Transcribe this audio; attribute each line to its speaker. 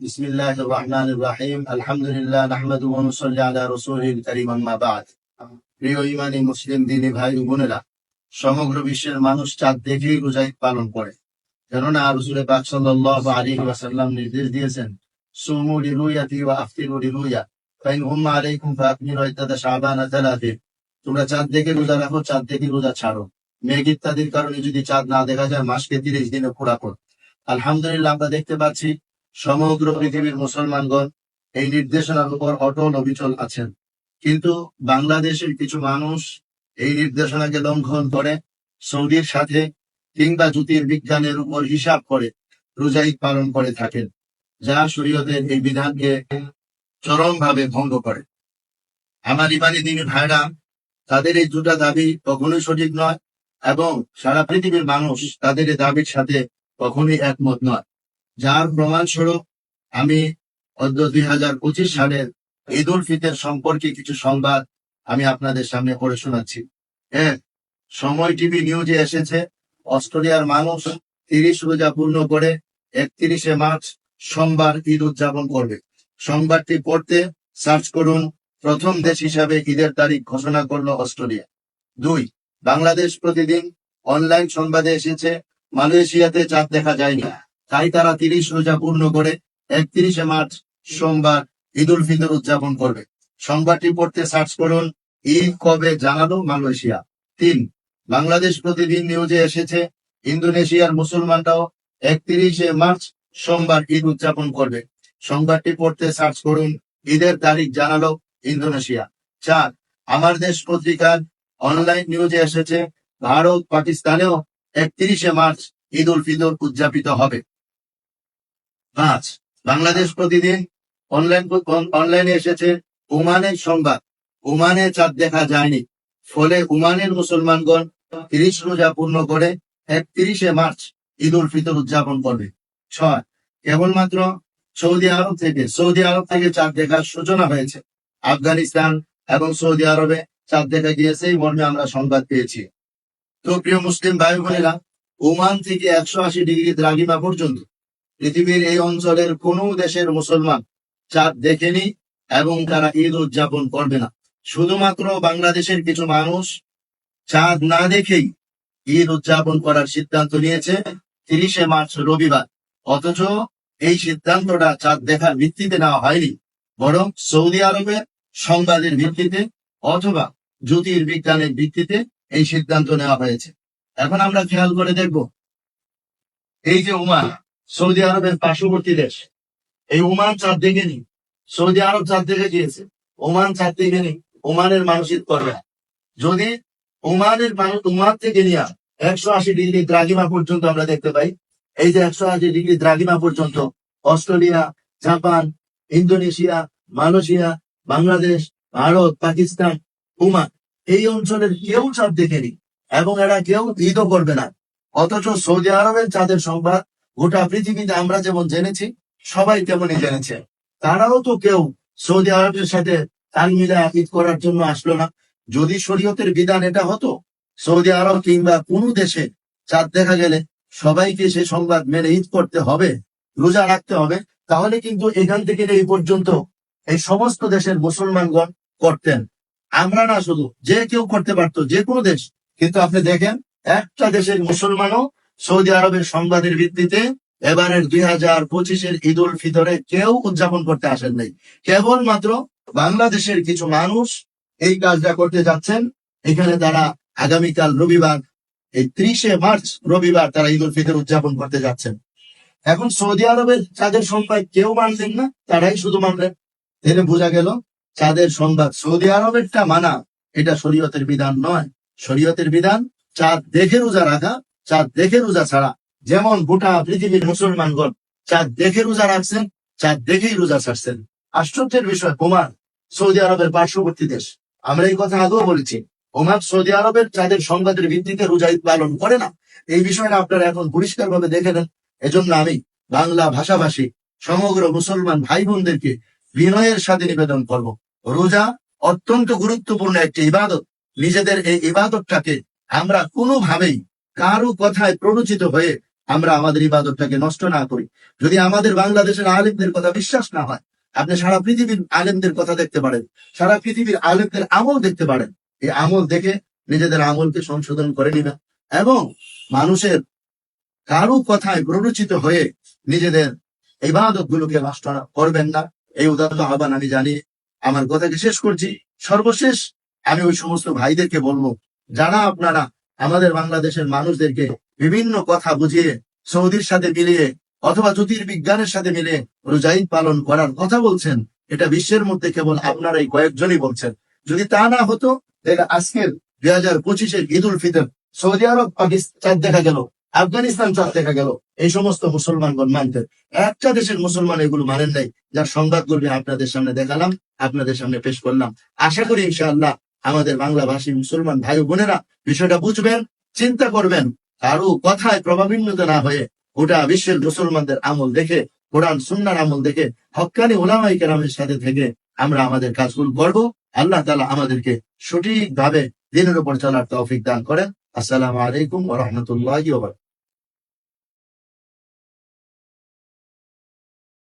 Speaker 1: بسم الله الرحمن الرحيم الحمد لله نحمده ونصلي على رسوله الكريم أما بعد প্রিয় ইমানি মুসলিম দিনী ভাই ও বোনেরা সমগ্র বিশ্বের মানুষ চাঁদ দেখেই রোজা ঈদ পালন করে কেননা রসুলের পাক সাল্লাল্লাহু আলাইহি ওয়াসাল্লাম নির্দেশ দিয়েছেন সুমু লিরুয়াতি ওয়া আফতিরু লিরুয়া ফাইন হুম্মা আলাইকুম ফাকমিলু ইদ্দাতা শাবানা তালাতিন তোমরা চাঁদ দেখে রোজা রাখো চাঁদ দেখে রোজা ছাড়ো মেঘ ইত্যাদির কারণে যদি চাঁদ না দেখা যায় মাসকে তিরিশ দিনে পুরা কর আলহামদুলিল্লাহ আমরা দেখতে পাচ্ছি সমগ্র পৃথিবীর মুসলমানগণ এই নির্দেশনার উপর অটল অবিচল আছেন। কিন্তু বাংলাদেশের কিছু মানুষ এই নির্দেশনাকে লঙ্ঘন করে, সৌদির সাথে কিংবা জ্যোতির বিজ্ঞানের উপর হিসাব করে রোজা ঈদ পালন করে থাকেন, যা শরীয়তের এই বিধানকে চরমভাবে ভঙ্গ করে। আমার ইমানি দিনী ভাইরা, তাদের এই দুটা দাবি কখনোই সঠিক নয় এবং সারা পৃথিবীর মানুষ তাদের এই দাবির সাথে কখনোই একমত নয়। যার প্রমাণস্বরূপ আমি দুই হাজার পঁচিশ সালের ঈদ উল ফিতর সম্পর্কে কিছু সংবাদ আমি আপনাদের সামনে পড়ে শোনাচ্ছি। হ্যাঁ সময় টিভি নিউজে এসেছে, অস্ট্রেলিয়ার মানুষ তিরিশ রোজা পূর্ণ করে একত্রিশে মার্চ সোমবার ঈদ উদযাপন করবে। সংবাদটি পড়তে সার্চ করুন, প্রথম দেশ হিসাবে ঈদের তারিখ ঘোষণা করল অস্ট্রেলিয়া। দুই, বাংলাদেশ প্রতিদিন অনলাইন সংবাদে এসেছে, মালয়েশিয়াতে চাঁদ দেখা যায়নি। তাই তারা তিরিশ রোজা পূর্ণ করে একত্রিশে মার্চ সোমবার ঈদ উল ফিতর উদযাপন করবে। সংবাদটি পড়তে সার্চ করুন, ঈদ কবে জানালো মালয়েশিয়া। তিন, বাংলাদেশ প্রতিদিন নিউজে এসেছে, ইন্দোনেশিয়ার মুসলমানরাও একত্রিশে মার্চ সোমবার ঈদ উদযাপন করবে। সংবাদটি পড়তে সার্চ করুন, ঈদের তারিখ জানালো ইন্দোনেশিয়া। চার, আমার দেশ পত্রিকার অনলাইন নিউজে এসেছে, ভারত পাকিস্তানেও একত্রিশে মার্চ ঈদ উল ফিতর উদযাপিত হবে। পাঁচ, বাংলাদেশ প্রতিদিন অনলাইন অনলাইনে এসেছে ওমানের সংবাদ। ওমানে চাঁদ দেখা যায়নি। ফলে ওমানের মুসলমানগণ তিরিশ রোজা পূর্ণ করে একত্রিশে মার্চ ঈদ উল ফিতর উদযাপন করবে। ছয়, কেবলমাত্র সৌদি আরব থেকে সৌদি আরব থেকে চাঁদ দেখার সূচনা হয়েছে। আফগানিস্তান এবং সৌদি আরবে চাঁদ দেখা গিয়েছে এই মর্মে আমরা সংবাদ পেয়েছি। তো প্রিয় মুসলিম ভাই বোনেরা, ওমান থেকে একশো আশি ডিগ্রি দ্রাঘিমা পর্যন্ত পৃথিবীর এই অঞ্চলের কোন দেশের মুসলমান চাঁদ দেখেনি এবং তারা ঈদ উদযাপন করবে না। শুধুমাত্র বাংলাদেশের কিছু মানুষ চাঁদ না দেখেই ঈদ উদযাপন করার সিদ্ধান্ত নিয়েছে তিরিশে মার্চ রবিবার। অথচ এই সিদ্ধান্তটা চাঁদ দেখার ভিত্তিতে নেওয়া হয়নি, বরং সৌদি আরবের সংবাদের ভিত্তিতে অথবা জ্যোতির্বিজ্ঞানের ভিত্তিতে এই সিদ্ধান্ত নেওয়া হয়েছে। এখন আমরা খেয়াল করে দেখব, এই যে ওমান সৌদি আরবের পার্শ্ববর্তী দেশ। এই ওমান চাঁদ দেখেনি সৌদি আরব চাঁদ দেখে গিয়েছে। ওমান চাঁদ দেখেনি ওমানের মানুষ ঈদ করবে যদি ওমানের মানুষ ওমান থেকে নিয়ে একশো আশি ডিগ্রি দ্রাঘিমা পর্যন্ত আমরা দেখতে পাই, এই যে একশো আশি ডিগ্রি দ্রাঘিমা পর্যন্ত, Australia, Japan, Indonesia, Malaysia, Bangladesh, Bharat, Pakistan, Oman, এই অঞ্চলের কেউ চাঁদ দেখেনি এবং এরা কেউ ঈদও করবে না। অথচ সৌদি আরবের চাঁদের সংবাদ গোটা পৃথিবীতে আমরা যেমন জেনেছি, সবাই তেমনই জেনেছে। তারাও তো কেউ সৌদি আরবের সাথে তাল মিলায় ঈদ করার জন্য আসলো না। যদি শরীয়তের বিধান এটা হতো, সৌদি আরব কিংবা কোন দেশে, চাঁদ দেখা গেলে সবাইকে সে সংবাদ মেনে ঈদ করতে হবে, রোজা রাখতে হবে, তাহলে কিন্তু এখান থেকে এই পর্যন্ত এই সমস্ত দেশের মুসলমানগণ করতেন। আমরা না শুধু, যে কেউ করতে পারতো, যে কোনো দেশ। কিন্তু আপনি দেখেন, একটা দেশের মুসলমানও সৌদি আরবের সংবাদের ভিত্তিতে এবারের দুই হাজার পঁচিশের ঈদ উল ফিতরে কেউ উদযাপন করতে আসেন নাই। কেবলমাত্র বাংলাদেশের কিছু মানুষ এই কাজটা করতে যাচ্ছেন। এখানে তারা আগামীকাল রবিবার, এই ত্রিশে মার্চ রবিবার তারা ঈদ উল ফিতর উদযাপন করতে যাচ্ছেন। এখন সৌদি আরবের চাঁদের সংবাদ কেউ মানলেন না, তারাই শুধু মানলেন। এতে বোঝা গেল, চাঁদের সংবাদ সৌদি আরবেরটা মানা, এটা শরীয়তের বিধান নয়। শরীয়তের বিধান, চাঁদ দেখে রোজা রাখা চাঁদ দেখে রোজা ছাড়া। যেমন গোটা পৃথিবীর মুসলমানগণ চাঁদ দেখে রোজা রাখছেন চাঁদ দেখেই রোজা ছাড়ছেন। আশ্চর্যের বিষয়, ওমান, সৌদি আরবের পার্শ্ববর্তী দেশ। আমরা এই কথা আগেও বলেছি, ওমান সৌদি আরবের চাঁদের সংবাদের ভিত্তিতে রোজা পালন করে না। এই বিষয়টা আপনারা এখন পরিষ্কার ভাবে দেখে নেন। এজন্য আমি বাংলা ভাষাভাষী সমগ্র মুসলমান ভাই বোনদেরকে বিনয়ের সাথে নিবেদন করব। রোজা অত্যন্ত গুরুত্বপূর্ণ একটি ইবাদত। নিজেদের এই ইবাদতটাকে আমরা কোনোভাবেই কারও কথায় প্ররোচিত হয়ে আমরা আমাদের ইবাদতটাকে নষ্ট না করি। যদি আমাদের বাংলাদেশের আলেমদের কথা বিশ্বাস না হয়, আপনি সারা পৃথিবীর আলেমদের কথা দেখতে পারেন, সারা পৃথিবীর আলেমদের আমল দেখতে পারেন, এই আমল দেখে নিজেদের আমলকে সংশোধন করে নিবেন এবং মানুষের কারও কথায় প্ররোচিত হয়ে নিজেদের ইবাদত গুলোকে নষ্ট করবেন না। এই উদাহরণ আহ্বান আমি জানি, আমার কথাকে শেষ করছি। সর্বশেষ আমি ওই সমস্ত ভাইদেরকে বলব, যারা আপনারা আমাদের বাংলাদেশের মানুষদেরকে বিভিন্ন কথা বুঝিয়ে, সৌদির সাথে মিলিয়ে অথবা জ্যোতির্বিজ্ঞানের সাথে মিলে রোজাইদ পালন করার কথা বলছেন, এটা বিশ্বের মধ্যে কেবল আপনারাই কয়েকজনই বলছেন। যদি তা না হতো, তাহলে আজকের দুই হাজার পঁচিশের ঈদ উল ফিতর, সৌদি আরব, পাকিস্তান দেখা গেল, আফগানিস্তান চাঁদ দেখা গেল, এই সমস্ত মুসলমানগণ মানতেন। একটা দেশের মুসলমান এগুলো মানেন নাই, যার সংবাদগুলি আপনাদের সামনে দেখালাম, আপনাদের সামনে পেশ করলাম। আশা করি ইনশাআল্লাহ আমাদের বাংলা ভাষী মুসলমান ভাই বোনেরা বিষয়টা বুঝবেন, চিন্তা করবেন। কারও কথায় প্রভাবিত না হয়ে গোটা বিশ্বের মুসলমানদের আমল দেখে, কোরআন, সুন্নার আমল দেখে হক্কানি ওলামাই কেরামের সাথে থেকে আমরা আমাদের কাজগুলো করব। আল্লাহ তালা আমাদেরকে সঠিকভাবে দিনের উপর চলার তৌফিক দান করেন। আসসালামু আলাইকুম রাহমাতুল্লাহি